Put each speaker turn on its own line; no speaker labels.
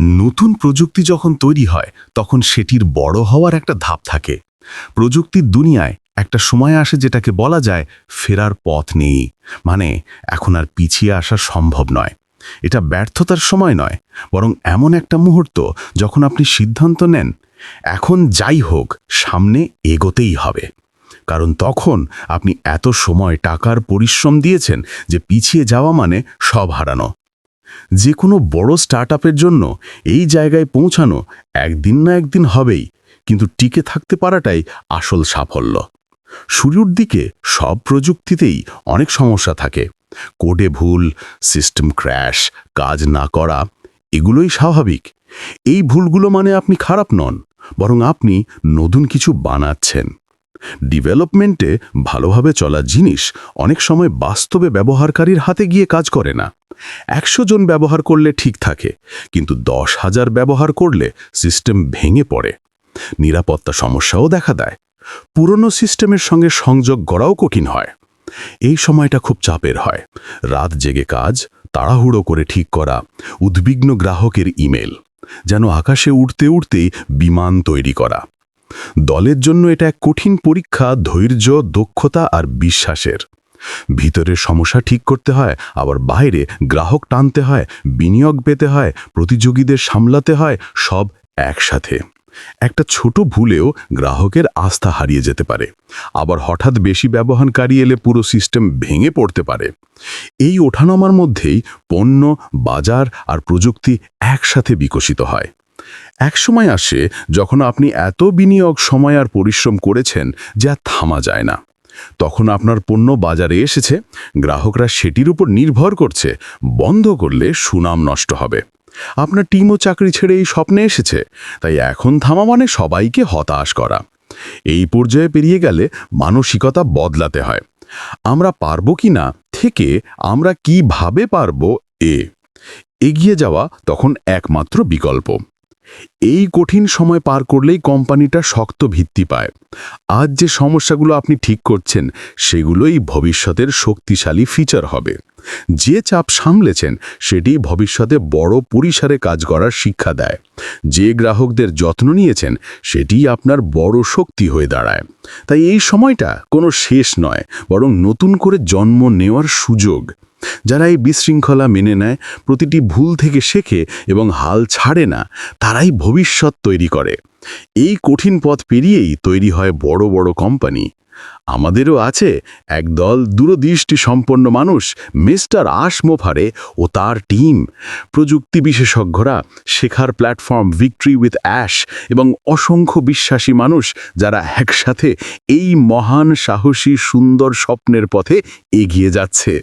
নতুন প্রযুক্তি যখন তৈরি হয়, তখন সেটির বড় হওয়ার একটা ধাপ থাকে। প্রযুক্তির দুনিয়ায় একটা সময় আসে যেটাকে বলা যায় ফেরার পথ নেই। মানে এখন আর পিছিয়ে আসা সম্ভব নয়। এটা ব্যর্থতার সময় নয়, বরং এমন একটা মুহূর্ত যখন আপনি সিদ্ধান্ত নেন, এখন যাই হোক, সামনে এগোতেই হবে। কারণ তখন আপনি এত সময় টাকার পরিশ্রম দিয়েছেন যে পিছিয়ে যাওয়া মানে সব হারানো। যে কোনো বড় স্টার্টআপের জন্য এই জায়গায় পৌঁছানো একদিন না একদিন হবেই, কিন্তু টিকে থাকতে পারাটাই আসল সাফল্য। শুরুর দিকে সব প্রযুক্তিতেই অনেক সমস্যা থাকে। কোডে ভুল সিস্টেম ক্র্যাশ কাজ না করা, এগুলোই স্বাভাবিক। এই ভুলগুলো মানে আপনি খারাপ নন, বরং আপনি নতুন কিছু বানাচ্ছেন। ডেভেলপমেন্টে ভালোভাবে চলা জিনিস অনেক সময় বাস্তবে ব্যবহারকারীর হাতে গিয়ে কাজ করে না। একশো জন ব্যবহার করলে ঠিক থাকে, কিন্তু দশ হাজার ব্যবহার করলে সিস্টেম ভেঙে পড়ে। নিরাপত্তা সমস্যাও দেখা দেয়। পুরনো সিস্টেমের সঙ্গে সংযোগ করাও কঠিন হয়। এই সময়টা খুব চাপের হয়। রাত জেগে কাজ, তাড়াহুড়ো করে ঠিক করা, উদ্বিগ্ন গ্রাহকের ইমেল, যেন আকাশে উঠতে উঠতেই বিমান তৈরি করা। দলের জন্য এটা এক কঠিন পরীক্ষা, ধৈর্য, দক্ষতা আর বিশ্বাসের। ভিতরে সমস্যা ঠিক করতে হয়, আবার বাইরে গ্রাহক টানতে হয়, বিনিয়োগ পেতে হয়, প্রতিযোগীদের সামলাতে হয়, সব একসাথে। একটা ছোট ভুলেও গ্রাহকের আস্থা হারিয়ে যেতে পারে। আবার হঠাৎ বেশি ব্যবহারকারী এলে পুরো সিস্টেম ভেঙে পড়তে পারে। এই ওঠানামার মধ্যেই পণ্য, বাজার আর প্রযুক্তি একসাথে বিকশিত হয়। একসময় আসে যখন আপনি এত বিনিয়োগ, সময় আর পরিশ্রম করেছেন যা থামা যায় না। তখন আপনার পণ্য বাজারে এসেছে, গ্রাহকরা সেটির উপর নির্ভর করছে, বন্ধ করলে সুনাম নষ্ট হবে। আপনার টিমও চাকরি ছেড়ে এই স্বপ্নে এসেছে, তাই এখন থামা মানে সবাইকে হতাশ করা। এই পর্যায়ে পেরিয়ে গেলে মানসিকতা বদলাতে হয়। আমরা পারব কি না, থেকে আমরা কীভাবে পারব, এ এগিয়ে যাওয়া তখন একমাত্র বিকল্প। এই কঠিন সময় পার করলেই কোম্পানিটা শক্ত ভিত্তি পায়। আজ যে সমস্যাগুলো আপনি ঠিক করছেন, সেগুলোই ভবিষ্যতের শক্তিশালী ফিচার হবে। যে চাপ সামলেছেন, সেটি ভবিষ্যতে বড় পরিসরে কাজ করার শিক্ষা দেয়। যে গ্রাহকদের যত্ন নিয়েছেন সেটিই আপনার বড় শক্তি হয়ে দাঁড়ায়। তাই এই সময়টা কোনো শেষ নয়, বরং নতুন করে জন্ম নেওয়ার সুযোগ। যারা এই বিশৃঙ্খলা মেনে নেয়, প্রতিটি ভুল থেকে শেখে এবং হাল ছাড়ে না, তারাই ভবিষ্যৎ তৈরি করে। এই কঠিন পথ পেরিয়েই তৈরি হয় বড় বড় কোম্পানি। আমাদেরও আছে একদল দূরদৃষ্টি সম্পন্ন মানুষ, মিস্টার আশমোফারে ও তার টিম। প্রযুক্তি বিশেষজ্ঞরা শেখার প্ল্যাটফর্ম ভিক্টরি উইথ অ্যাশ এবং অসংখ্য বিশ্বাসী মানুষ যারা একসাথে এই মহান সাহসী সুন্দর স্বপ্নের পথে এগিয়ে যাচ্ছে।